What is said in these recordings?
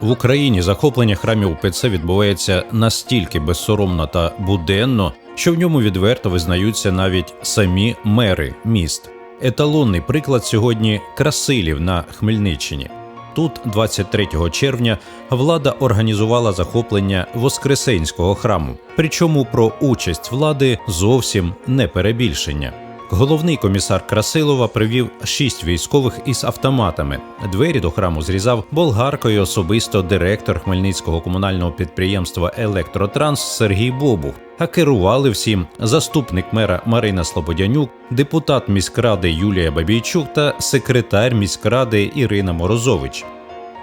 В Україні захоплення храмів УПЦ відбувається настільки безсоромно та буденно, що в ньому відверто визнаються навіть самі мери міст. Еталонний приклад сьогодні Красилів на Хмельниччині. Тут, 23 червня, влада організувала захоплення Воскресенського храму. Причому про участь влади зовсім не перебільшення. Головний комісар Красилова привів шість військових із автоматами. Двері до храму зрізав болгаркою особисто директор хмельницького комунального підприємства Електротранс Сергій Бобух. А керували всім заступник мера Марина Слободянюк, депутат міськради Юлія Бабійчук та секретар міськради Ірина Морозович.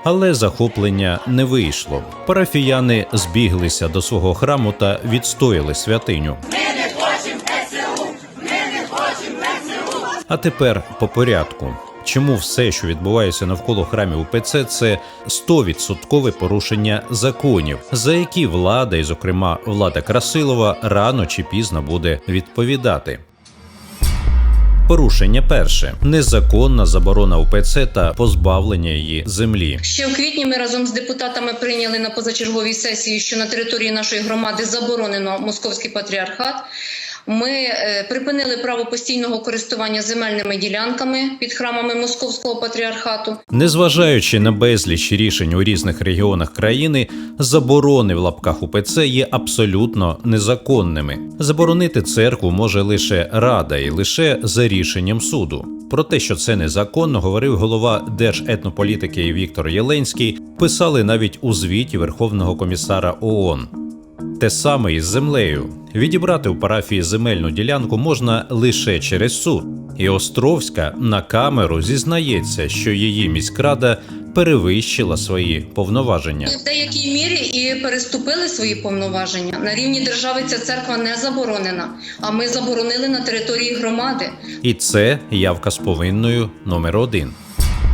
Але захоплення не вийшло. Парафіяни збіглися до свого храму та відстояли святиню. А тепер по порядку. Чому все, що відбувається навколо храмів УПЦ, це 100% порушення законів, за які влада, і зокрема влада Красилова, рано чи пізно буде відповідати. Порушення перше незаконна заборона УПЦ та позбавлення її землі. Ще в квітні ми разом з депутатами прийняли на позачерговій сесії, що на території нашої громади заборонено московський патріархат. Ми е, припинили право постійного користування земельними ділянками під храмами московського патріархату. Незважаючи на безліч рішень у різних регіонах країни, заборони в лапках УПЦ є абсолютно незаконними. Заборонити церкву може лише рада і лише за рішенням суду. Про те, що це незаконно, говорив голова Держетнополітики Віктор Єленський. Писали навіть у звіті Верховного комісара ООН. Те саме із землею. Відібрати у парафії земельну ділянку можна лише через суд. І Островська на камеру зізнається, що її міськрада перевищила свої повноваження. В деякій мірі і переступили свої повноваження. На рівні держави ця церква не заборонена, а ми заборонили на території громади. І це явка з повинною номер один.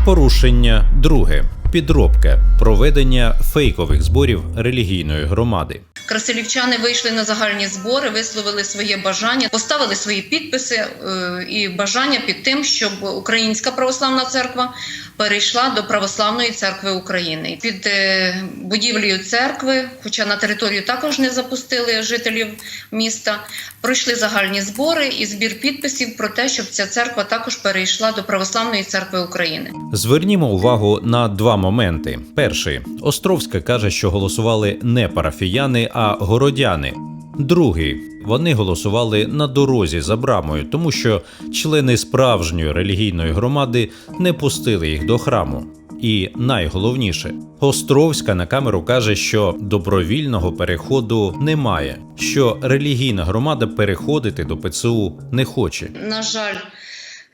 Порушення друге підробка проведення фейкових зборів релігійної громади. Красилівчани вийшли на загальні збори, висловили своє бажання, поставили свої підписи е, і бажання під тим, щоб Українська православна церква перейшла до Православної церкви України. Під е, будівлею церкви, хоча на територію також не запустили жителів міста, пройшли загальні збори і збір підписів про те, щоб ця церква також перейшла до Православної церкви України. Звернімо увагу на два моменти. Перший Островська каже, що голосували не парафіяни, а городяни. Другий вони голосували на дорозі за брамою, тому що члени справжньої релігійної громади не пустили їх до храму. І найголовніше, Островська на камеру каже, що добровільного переходу немає, що релігійна громада переходити до ПЦУ не хоче. На жаль,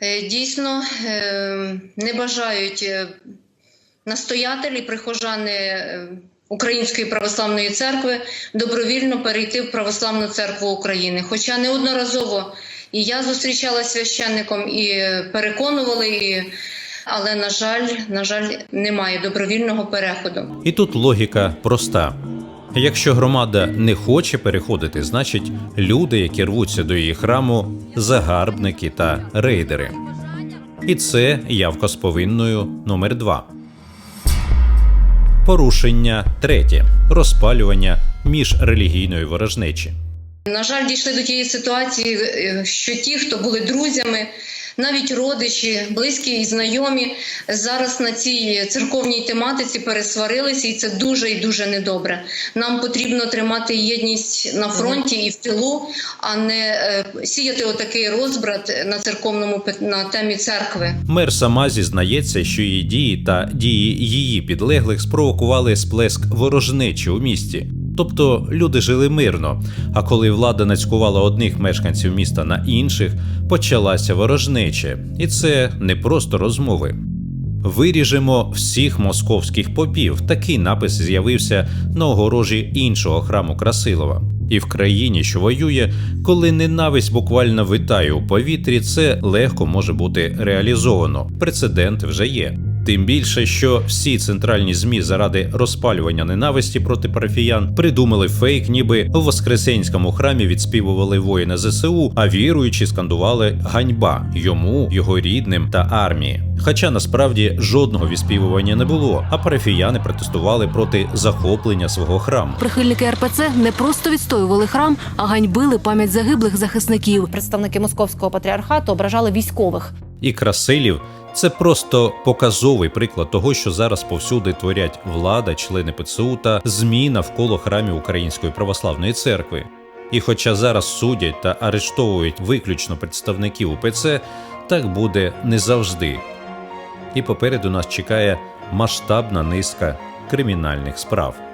е, дійсно е, не бажають е, настоятелі, прихожани Української православної церкви добровільно перейти в Православну церкву України. Хоча неодноразово і я зустрічалася священником і переконували, і... але на жаль, на жаль, немає добровільного переходу. І тут логіка проста. Якщо громада не хоче переходити, значить люди, які рвуться до її храму, загарбники та рейдери. І це явка з повинною номер 2 Порушення третє розпалювання міжрелігійної ворожнечі. На жаль, дійшли до тієї ситуації, е, що ті, хто були друзями, навіть родичі, близькі і знайомі, зараз на цій церковній тематиці пересварилися, і це дуже і дуже недобре. Нам потрібно тримати єдність на фронті і в тилу, а не е, сіяти отакий розбрат на церковному на темі церкви. Мер сама зізнається, що її дії та дії її підлеглих спровокували сплеск ворожнечі у місті. Тобто люди жили мирно. А коли влада нацькувала одних мешканців міста на інших, почалася ворожнеча, і це не просто розмови. Виріжемо всіх московських попів. Такий напис з'явився на огорожі іншого храму Красилова. І в країні, що воює, коли ненависть буквально витає у повітрі, це легко може бути реалізовано. Прецедент вже є. Тим більше, що всі центральні змі заради розпалювання ненависті проти парафіян придумали фейк, ніби в Воскресенському храмі відспівували воїни ЗСУ, а віруючі скандували ганьба йому, його рідним та армії. Хоча насправді жодного відспівування не було, а парафіяни протестували проти захоплення свого храму. Прихильники РПЦ не просто відстоювали храм, а ганьбили пам'ять загиблих захисників. Представники московського патріархату ображали військових. І Красилів це просто показовий приклад того, що зараз повсюди творять влада, члени ПЦУ та ЗМІ навколо храмів Української православної церкви. І хоча зараз судять та арештовують виключно представників УПЦ, так буде не завжди. І попереду нас чекає масштабна низка кримінальних справ.